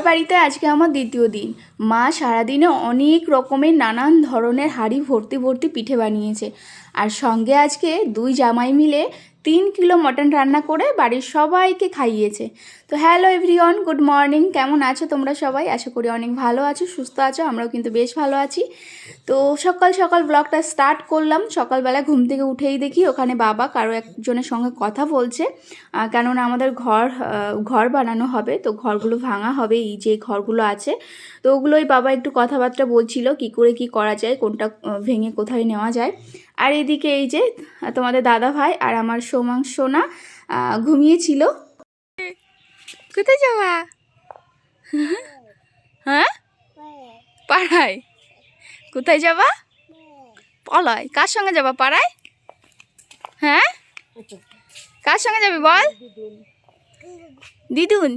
বাড়িতে আজকে আমার দ্বিতীয় দিন। মা সারাদিনে অনেক রকমের নানান ধরনের হাঁড়ি ভর্তি ভর্তি পিঠে বানিয়েছে। আর সঙ্গে আজকে দুই জামাই মিলে তিন কিলো মটন রান্না করে বাড়ির সবাইকে খাইয়েছে। তো হ্যালো এভরিওয়ান, গুড মর্নিং। কেমন আছো তোমরা সবাই? আশা করি অনেক ভালো আছো, সুস্থ আছো, আমরাও কিন্তু বেশ ভালো আছি। তো সকাল সকাল ব্লগটা স্টার্ট করলাম। সকালবেলা ঘুম থেকে উঠেই দেখি ওখানে বাবা কারও একজনের সঙ্গে কথা বলছে। কেননা আমাদের ঘর ঘর বানানো হবে, তো ঘরগুলো ভাঙা হবে, এই যে ঘরগুলো আছে। তো ওগুলোই বাবা একটু কথাবার্তা বলছিল, কি করে কি করা যায়, কোনটা ভেঙে কোথায় নেওয়া যায়। আর এদিকে এই যে, তোমাদের দাদা ভাই আর আমার সোমাং সোনা ঘুমিয়েছিল। কোথায় যাওয়া হ্যাঁ? পাড়ায়। কোথায় যাবা? পলায় কার সঙ্গে যাবা পাড়ায়? হ্যাঁ? কার সঙ্গে যাবি বল? দিদুন।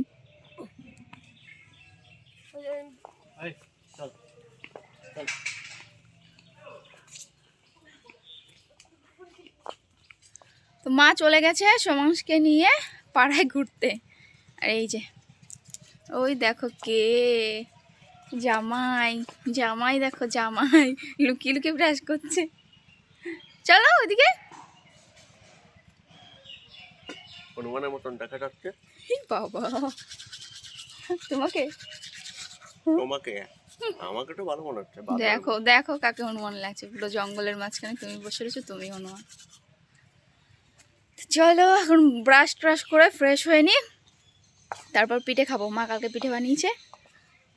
তো মা চলে গেছে সমাংসকে নিয়ে পাড়ায় ঘুরতে। আর এই যে ওই দেখো কে? জামাই জামাই দেখো জামাই। লুকিয়ে লুকিয়ে ব্রাশ করছে। চলো ওদিকে। হনুমানের মতন দেখা যাচ্ছে। বাবা। তোমাকে? তোমাকে? আমাকে তো ভালো মনে হচ্ছে দেখো দেখো কাকে হনুমান লাগছে। পুরো জঙ্গলের মাঝখানে তুমি বসে রয়েছো তুমি হনুমান। চলো এখন ব্রাশ ট্রাশ করে ফ্রেশ হয়ে নি তারপর পিঠে খাব। মা কালকে পিঠে বানিয়েছে।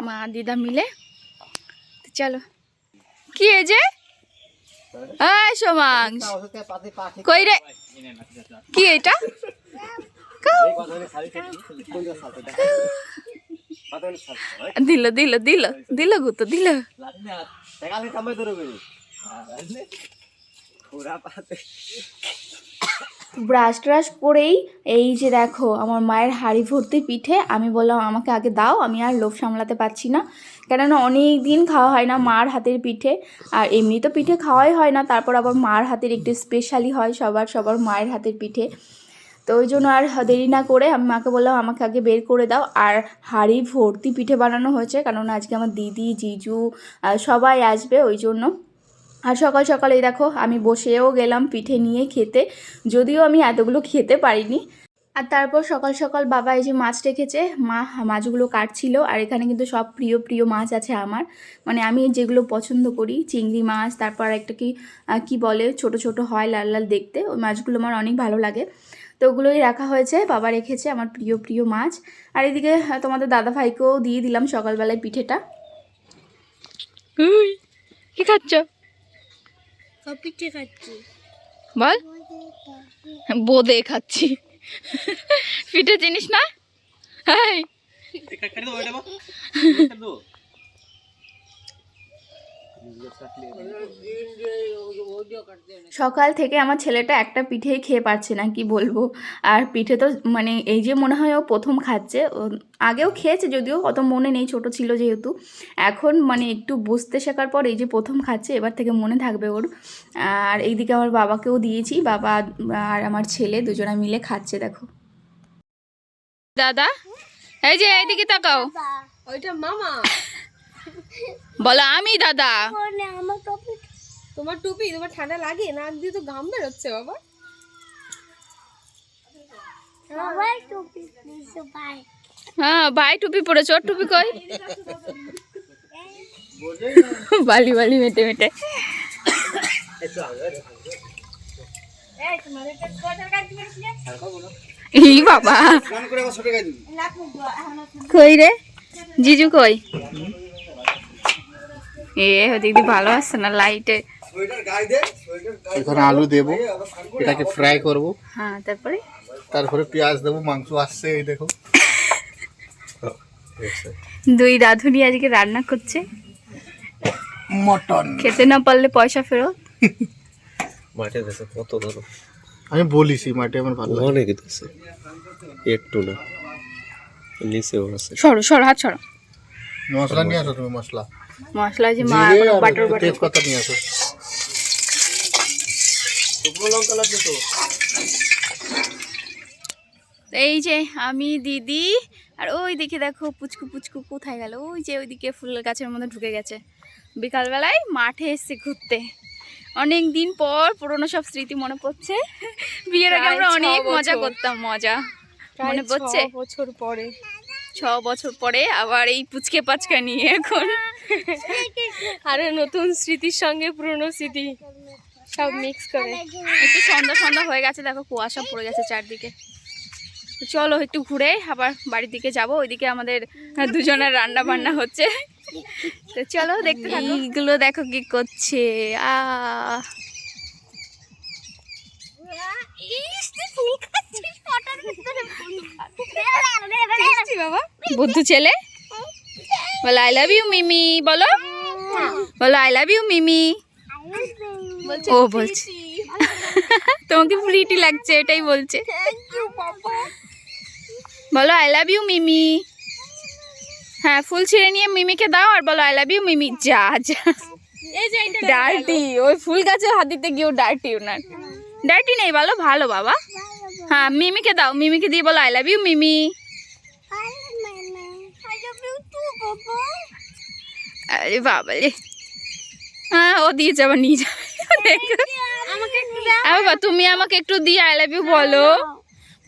মা দিদা মিলে। চলো। কি এই যে? এই সোমাংশ। কই রে? কি এটা। দিল দিল দিল দিল গুতো, দিল। ব্রাশ ট্রাশ করেই এই যে দেখো আমার মায়ের হাঁড়ি ভর্তি পিঠে, আমি বললাম, আমাকে আগে দাও, আমি আর লোভ সামলাতে পারছি না। কেননা অনেক দিন খাওয়া হয় না মার হাতের পিঠে, আর এমনি তো পিঠে খাওয়াই হয় না, তারপর আবার মার হাতের একটু স্পেশালি হয় সবার সবার মায়ের হাতের পিঠে। তো ওই জন্য আর দেরি না করে আমি মাকে বললাম, আমাকে আগে বের করে দাও। আর হাঁড়ি ভর্তি পিঠে বানানো হয়েছে, কারণ আজকে আমার দিদি, জিজু সবাই আসবে, ওই জন্য আর সকাল সকালেই দেখো, আমি বসেও গেলাম পিঠে নিয়ে খেতে, যদিও আমি এতগুলো খেতে পারিনি। আর তারপর সকাল সকাল বাবা এই যে মাছ রেখেছে, মা মাছগুলো কাটছিল, আর এখানে কিন্তু সব প্রিয় প্রিয় মাছ আছে আমার। মানে আমি যেগুলো পছন্দ করি, চিংড়ি মাছ, তারপর একটা কি কি বলে, ছোট ছোট হয় লাল লাল দেখতে, ওই মাছগুলো আমার অনেক ভালো লাগে। তো ওগুলোই রাখা হয়েছে, বাবা রেখেছে আমার প্রিয় প্রিয় মাছ। আর এদিকে তোমাদের দাদা ভাইকেও দিয়ে দিলাম সকালবেলায় পিঠেটা। কি খাচ্ছ? খাচ্ছি। বল। বোদে খাচ্ছি। পিঠে চিনিস না? হাই সকাল থেকে আমার ছেলেটা একটা পিঠেই খেয়ে পারছে না কি বলব? আর পিঠে তো মানে এই যে মনে হয় ও প্রথম খাচ্ছে আগেও খেয়েছে যদিও অত মনে নেই ছোট ছিল যেহেতু। এখন মানে একটু বুঝতে শেখার পর এই যে প্রথম খাচ্ছে এবার থেকে মনে থাকবে ওর। আর এইদিকে আমার বাবাকেও দিয়েছি বাবা আর আমার ছেলে দুজনা মিলে খাচ্ছে দেখো। দাদা এই যে এইদিকে তাকাও। ওইটা মামা। বলো আমি দাদা। মানে আমার তোমার টুপি তোমার ঠান্ডা লাগে? নাক দিয়ে তো ঘাম বেরোচ্ছে বাবা। হ্যাঁ ভাই টুপি পরেছ ওর টুপি কই? বালি বালি মেটে মেটে। ই বাবা। কই রে? জিজু কই? এ ভালো আসছে না লাইটে এখানে আলু দেবো এটাকে ফ্রাই করব। হ্যাঁ তারপরে? তারপরে পেঁয়াজ দেবো মাংস আসছে এই দেখো। দুই রাঁধুনি আজকে রান্না করছে। মটন। খেতে না পারলে পয়সা ফেরত। মাঠে দেশে কত ধরো। আমি বলিছি মাঠে আমার ভালো লাগে। অনেক দেশে একটু না। নিচেও আছে। সরো সরো হাত সরো। মশলা নিয়ে আসো তুমি মশলা। মশলা যে মা বাটার বাটার তেজপাতা নিয়ে আসো। শুকনো লঙ্কা লাগবে তো এই যে আমি দিদি আর ওই দিকে দেখো পুচকু পুচকু কোথায় গেল? ওই যে ওইদিকে ফুলের গাছের মধ্যে ঢুকে গেছে। বিকালবেলায় মাঠে এসছে ঘুরতে। অনেক দিন পর পুরনো সব স্মৃতি মনে পড়ছে। বিয়ের আগে আমরা অনেক মজা করতাম মজা। মনে পড়ছে? বছর পরে। ছ বছর পরে আবার এই পুচকে পাচকা নিয়ে এখন আরও নতুন স্মৃতির সঙ্গে পুরনো স্মৃতি সব মিক্স করে। একটু সন্ধ্যা সন্ধ্যা হয়ে গেছে দেখো কুয়াশা পড়ে গেছে চারদিকে। চলো একটু ঘুরে আবার বাড়ির দিকে যাব ওইদিকে আমাদের দুজনের রান্না বান্না হচ্ছে। তো চলো দেখতে থাকো। এইগুলো দেখো কি করছে আ। বাবা বুদ্ধু ছেলে? বলো আই লাভ ইউ মিমি বলো বলো আই লাভ ইউ মিমি ও বলছে। তোমাকে প্রিটি লাগছে এটাই বলছে। বলো আই লাভ ইউ মিমি হ্যাঁ ফুল ছিঁড়ে নিয়ে মিমিকে দাও আর বলো আই লাভ ইউ মিমি যা যা। ডার্টি ওই ফুল গাছে হাত দিতে গিয়েও ডার্টি ওনার ডার্টি নেই বলো ভালো বাবা। হ্যাঁ মিমিকে দাও মিমিকে দিয়ে বলো আই লাভ ইউ মিমি আরে বাবা রে। হ্যাঁ ও দিয়ে যাবে নিয়ে যাবে। বাবা তুমি আমাকে একটু দিয়ে আই লাভ ইউ বলো।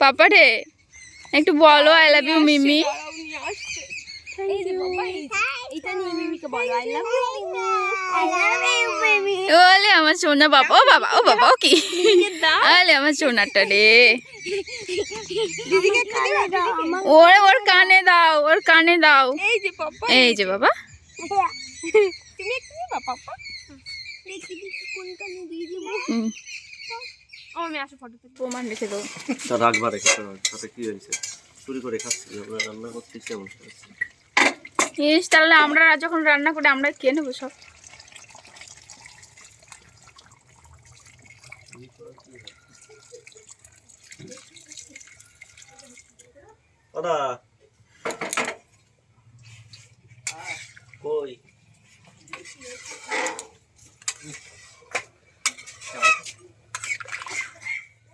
পাপা রে একটু বলো আই লাভ ইউ মিমি। এটা নিয়ে মিমিকে বলো আই লাভ ওলে আমার সোনা বাবা ও বাবা ও বাবা ও কি? আলে আমার সোনাটা রে। ওর ওর কানে দাও ওর কানে দাও। এই যে পাপা। এই যে বাবা। প্রমাণ রেখে দেবো তা রাখবা রেখে সাথে কি হয়েছে? চুরি করে খাচ্ছি আমরা রান্না ইস তাহলে আমরা যখন রান্না করি আমরা কে নেব সব?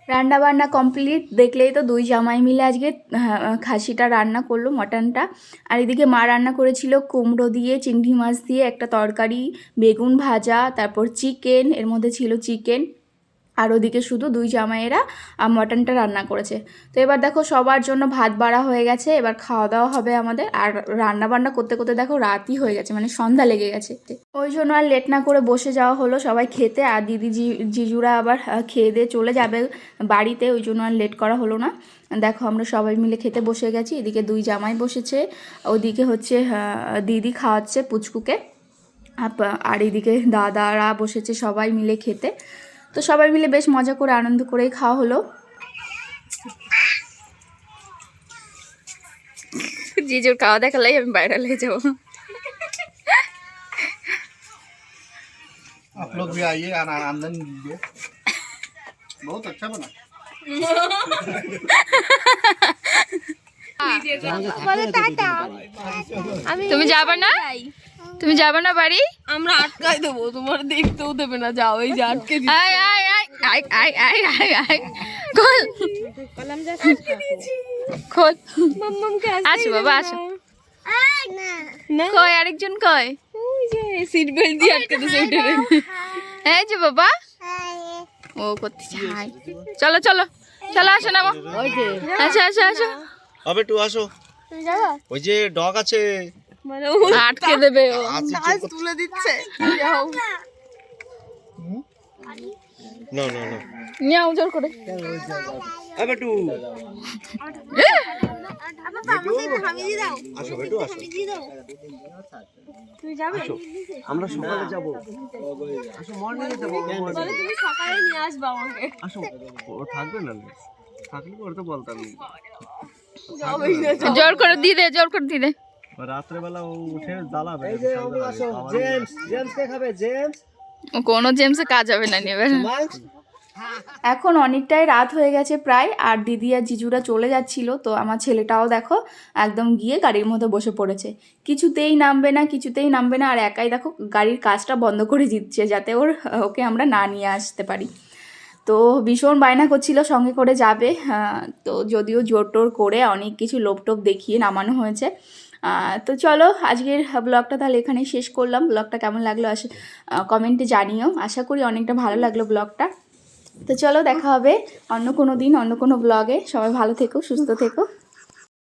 রান্না বান্না কমপ্লিট। দেখলেই তো দুই জামাই মিলে আজকে হ্যাঁ, খাসিটা রান্না করল মটনটা। আর এদিকে মা রান্না করেছিল কুমড়ো দিয়ে চিংড়ি মাছ দিয়ে একটা তরকারি বেগুন ভাজা তারপর চিকেন এর মধ্যে ছিল চিকেন। আর ওদিকে শুধু দুই জামাইয়েরা মটনটা রান্না করেছে। তো এবার দেখো সবার জন্য ভাত বাড়া হয়ে গেছে, এবার খাওয়া দাওয়া হবে আমাদের। আর রান্না বান্না করতে করতে দেখো রাতই হয়ে গেছে মানে সন্ধ্যা লেগে গেছে। ওই জন্য আর লেট না করে বসে যাওয়া হলো সবাই খেতে, আর দিদি জিজুরা আবার খেয়ে দিয়ে চলে যাবে বাড়িতে, ওই জন্য আর লেট করা হলো না। দেখো আমরা সবাই মিলে খেতে বসে গেছি, এদিকে দুই জামাই বসেছে, ওদিকে হচ্ছে দিদি খাওয়াচ্ছে পুচকুকে। আর এদিকে দাদারা বসেছে সবাই মিলে খেতে। তো সবাই মিলে বেশ মজা করে আনন্দ করেই খাওয়া হলো জিজুর খাওয়া দেখালেই আমি বাইরে হয়ে যাবো आप लोग भी आइए और आनंद लीजिए बहुत अच्छा बना বলো টাটা আমি তুমি যাবে না? তুমি যাবে না বাড়ি? আমরা আটকাই দেবো তোমার দেখতেও দেবে না যাও এই যে আটকে আয় আয় আয় আয় আয় আয় আয় আয়। খোল। বললাম যে খোল। মাম্মামকে আসো বাবা আসো। না। কয় আরেকজন কয়? সিট বেল্ট দিয়ে আটকে দিয়েছে উঠে এই যে বাবা। ও করতেছে হাই। চলো চলো। চলো আসো না আসো আসো আসো। হবে একটু আসো। ওই যে ডগ আছে। মানে আটকে দেবে ও। তুলে দিচ্ছে। যাও। না না না। নিয়ে জোর করে। হবে একটু। আসো একটু আসো। তুমি যাবে? আমরা সকালে যাব। আসো মর্নিংয়ে যাব। বলে তুমি সকালে নিয়ে আসবা আমাকে। আসো। ও থাকবে না। থাকলে ওর তো বলতাম। জোর করে দিয়ে দে জোর করে দিয়ে দে। রাত্রেবেলা ও উঠে জ্বালাবে ও কোনো জেমসে কাজ হবে না নিয়ে এখন অনেকটাই রাত হয়ে গেছে প্রায় আর দিদি আর জিজুরা চলে যাচ্ছিল তো আমার ছেলেটাও দেখো একদম গিয়ে গাড়ির মধ্যে বসে পড়েছে। কিছুতেই নামবে না কিছুতেই নামবে না আর একাই দেখো গাড়ির কাজটা বন্ধ করে দিচ্ছে যাতে ওর ওকে আমরা না নিয়ে আসতে পারি। তো ভীষণ বায়না করছিল, সঙ্গে করে যাবে। তো যদিও জোর টোর করে অনেক কিছু লোপ টোপ দেখিয়ে নামানো হয়েছে। তো চলো আজকের ব্লগটা তাহলে এখানেই শেষ করলাম। ব্লগটা কেমন লাগল আস কমেন্টে জানিও। আশা করি অনেকটা ভালো লাগল ব্লগটা। তো চলো দেখা হবে অন্য কোনো দিন, অন্য কোনো ব্লগে। সবাই ভালো থেকো, সুস্থ থেকো।